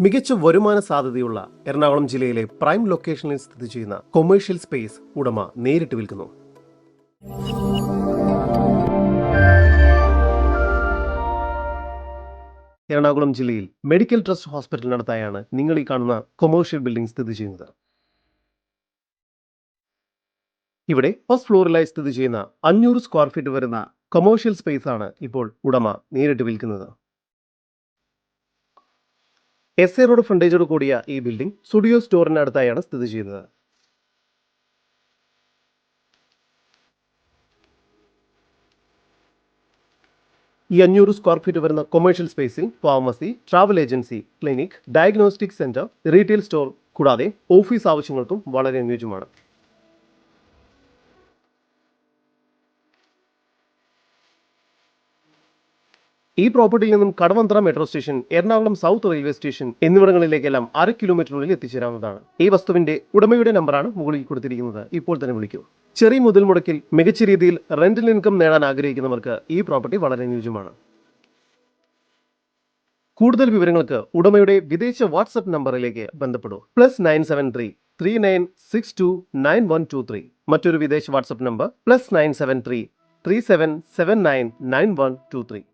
മികച്ച വരുമാന സാധ്യതയുള്ള എറണാകുളം ജില്ലയിലെ പ്രൈം ലൊക്കേഷനിൽ സ്ഥിതി ചെയ്യുന്ന കൊമേഴ്ഷ്യൽ സ്പേസ് ഉടമ നേരിട്ട് വിൽക്കുന്നു. എറണാകുളം ജില്ലയിൽ മെഡിക്കൽ ട്രസ്റ്റ് ഹോസ്പിറ്റലിനടുത്തായാണ് നിങ്ങൾ ഈ കാണുന്ന കൊമേഴ്ഷ്യൽ ബിൽഡിംഗ് സ്ഥിതി ചെയ്യുന്നത്. ഇവിടെ ഫസ്റ്റ് ഫ്ലോറിലായി സ്ഥിതി ചെയ്യുന്ന അഞ്ഞൂറ് സ്ക്വയർ ഫീറ്റ് വരുന്ന കൊമേഴ്ഷ്യൽ സ്പേസ് ആണ് ഇപ്പോൾ ഉടമ നേരിട്ട് വിൽക്കുന്നത്. എസ് എ റോഡ് ഫ്രണ്ടേജോട് കൂടിയ ഈ ബിൽഡിംഗ് സ്റ്റുഡിയോ സ്റ്റോറിനടുത്തായാണ് സ്ഥിതി ചെയ്യുന്നത്. ഈ അഞ്ഞൂറ് സ്ക്വയർ ഫീറ്റ് വരുന്ന കൊമേഴ്ഷ്യൽ സ്പേസിൽ pharmacy travel agency clinic diagnostic centre retail store കൂടാതെ ഓഫീസ് ആവശ്യങ്ങൾക്കും വളരെ അനുയോജ്യമാണ്. ഈ പ്രോപ്പർട്ടിയിൽ നിന്നും Kadavanthra metro station Ernakulam south railway station എന്നിവിടങ്ങളിലേക്കെല്ലാം അര കിലോമീറ്ററിനുള്ളിൽ എത്തിച്ചേരാവുന്നതാണ്. ഈ വസ്തുവിന്റെ ഉടമയുടെ നമ്പറാണ് മുകളിൽ കൊടുത്തിരിക്കുന്നത്. ഇപ്പോൾ തന്നെ വിളിക്കൂ. ചെറിയ മുതൽ മുടക്കിൽ മികച്ച രീതിയിൽ റെന്റൽ ഇൻകം നേടാൻ ആഗ്രഹിക്കുന്നവർക്ക് ഈ പ്രോപ്പർട്ടി വളരെ അനുയോജ്യമാണ്. കൂടുതൽ വിവരങ്ങൾക്ക് ഉടമയുടെ വിദേശ വാട്സപ്പ് നമ്പറിലേക്ക് ബന്ധപ്പെടൂ. Plus nine seven three three nine six two nine one two three. മറ്റൊരു വിദേശ WhatsApp number plus nine seven three three seven seven nine nine one two three.